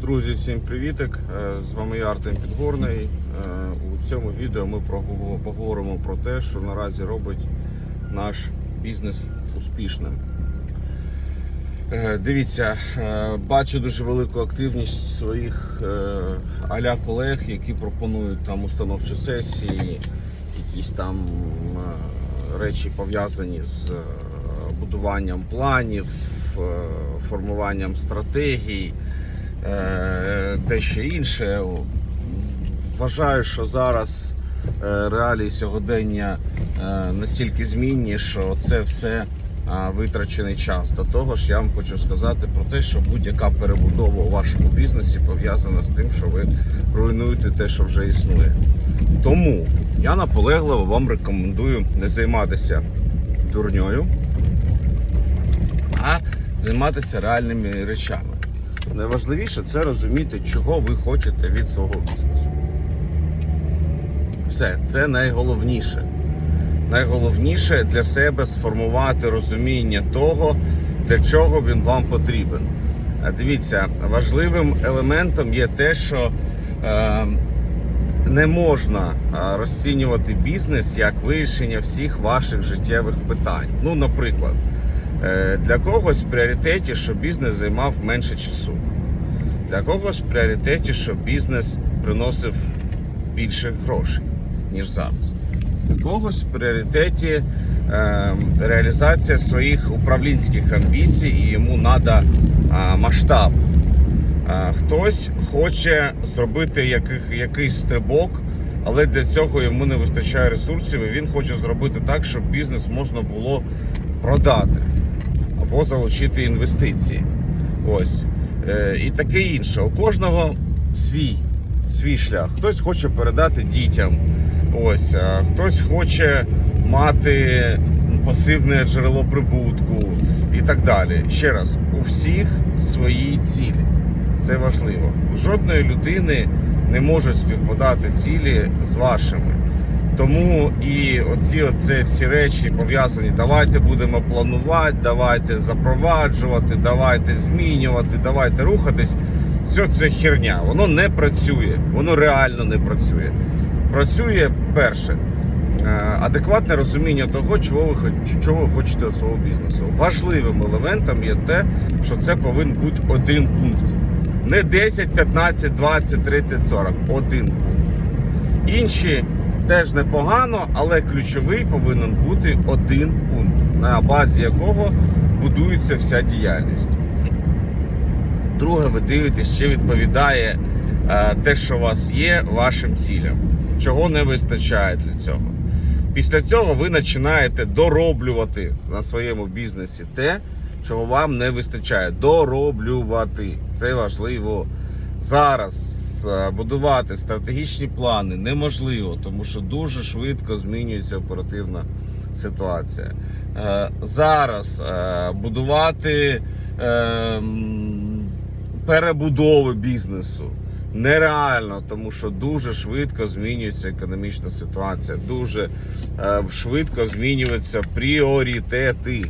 Друзі, всім привітик! Е, З вами я Артем Підгорний. Е, У цьому відео ми поговоримо про те, що наразі робить наш бізнес успішним. Е, Дивіться, бачу дуже велику активність своїх аля колег, які пропонують там установчі сесії, якісь там речі пов'язані з будуванням планів, формуванням стратегій, дещо інше. Вважаю, що зараз е, реалії сьогодення е, настільки змінні, що це все витрачений час. До того ж, я вам хочу сказати про те, що будь-яка перебудова у вашому бізнесі пов'язана з тим, що ви руйнуєте те, що вже існує. Тому я наполегливо вам рекомендую не займатися дурньою, а займатися реальними речами. Найважливіше це розуміти, чого ви хочете від свого бізнесу. Все, це найголовніше. Найголовніше для себе сформувати розуміння того, для чого він вам потрібен. Дивіться, важливим елементом є те, що е, не можна е, розцінювати бізнес як вирішення всіх ваших життєвих питань. Ну, наприклад, для когось в пріоритеті, щоб бізнес займав менше часу. Для когось в пріоритеті, щоб бізнес приносив більше грошей, ніж зараз. Для когось в пріоритеті е, реалізація своїх управлінських амбіцій і йому треба масштаб. Е, хтось хоче зробити яких, якийсь стрибок, але для цього йому не вистачає ресурсів, і він хоче зробити так, щоб бізнес можна було продати або залучити інвестиції. Ось. Е, і таке інше. У кожного свій, свій шлях. Хтось хоче передати дітям. Ось, а хтось хоче мати пасивне джерело прибутку і так далі. Ще раз, у всіх свої цілі. Це важливо. У жодної людини не можуть співпадати цілі з вашими. Тому і оці оце всі речі пов'язані. Давайте будемо планувати, давайте запроваджувати, давайте змінювати, давайте рухатись. Все це херня. Воно не працює, воно реально не працює. Працює перше. е, Адекватне розуміння того, чого ви чого ви хочете від свого бізнесу. Важливим елементом є те, що це повинен бути один пункт. Не 10, 15, 20, 30, 40. Один пункт. Інші теж непогано, але ключовий повинен бути один пункт, на базі якого будується вся діяльність. Друге, ви дивитесь, чи відповідає е, те, що у вас є, вашим цілям. Чого не вистачає для цього. Після цього ви починаєте дороблювати на своєму бізнесі те, чого вам не вистачає. Дороблювати. Це важливо. Зараз е, будувати стратегічні плани неможливо, тому що дуже швидко змінюється оперативна ситуація. Е, Зараз е, будувати перебудови бізнесу нереально, тому що дуже швидко змінюється економічна ситуація, дуже е, швидко змінюються пріоритети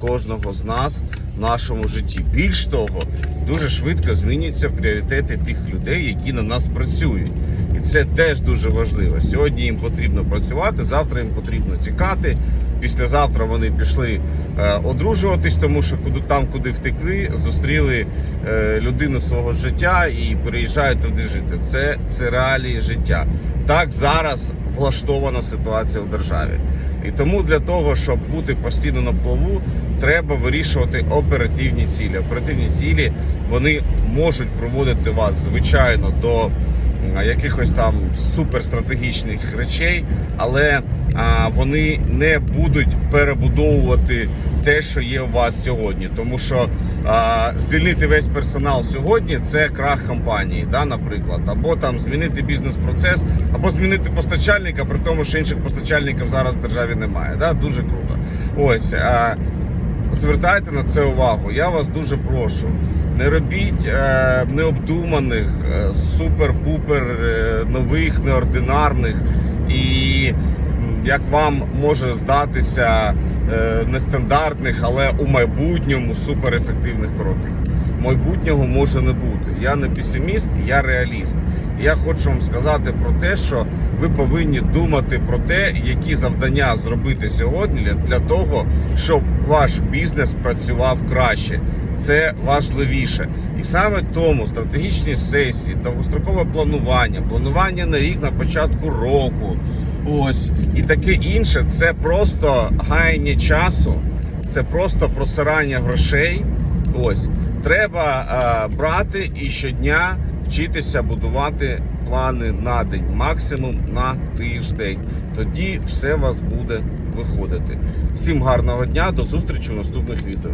кожного з нас в нашому житті. Більш того, дуже швидко змінюються пріоритети тих людей, які на нас працюють. І це теж дуже важливо. Сьогодні їм потрібно працювати, завтра їм потрібно тікати. Післязавтра вони пішли е, одружуватись, тому що куди там, куди втекли, зустріли е, людину свого життя і переїжджають туди жити. Це, це реалії життя. Так зараз влаштована ситуація в державі. І тому для того, щоб бути постійно на плаву, треба вирішувати оперативні цілі. Оперативні цілі вони можуть проводити вас звичайно до якихось там суперстратегічних речей, але вони не будуть перебудовувати те, що є у вас сьогодні. Тому що звільнити весь персонал сьогодні це крах компанії, да, наприклад, або там змінити бізнес-процес, або змінити постачальника, при тому, що інших постачальників зараз в державі немає. Да? Дуже круто. Ось. Звертайте на це увагу. Я вас дуже прошу. Не робіть е, необдуманих, е, супер-пупер е, нових, неординарних і як вам може здатися е, нестандартних, але у майбутньому суперефективних кроків. майбутнього може не бути. Я не песиміст, я реаліст. Я хочу вам сказати про те, що ви повинні думати про те, які завдання зробити сьогодні для- того, щоб ваш бізнес працював краще. Це важливіше. І саме тому стратегічні сесії, довгострокове планування, планування на рік на початку року, ось і таке інше це просто гаяння часу, це просто просирання грошей. Ось треба е, брати і щодня вчитися будувати плани на день, максимум на тиждень. Тоді все у вас буде виходити. Всім гарного дня, до зустрічі в наступних відео.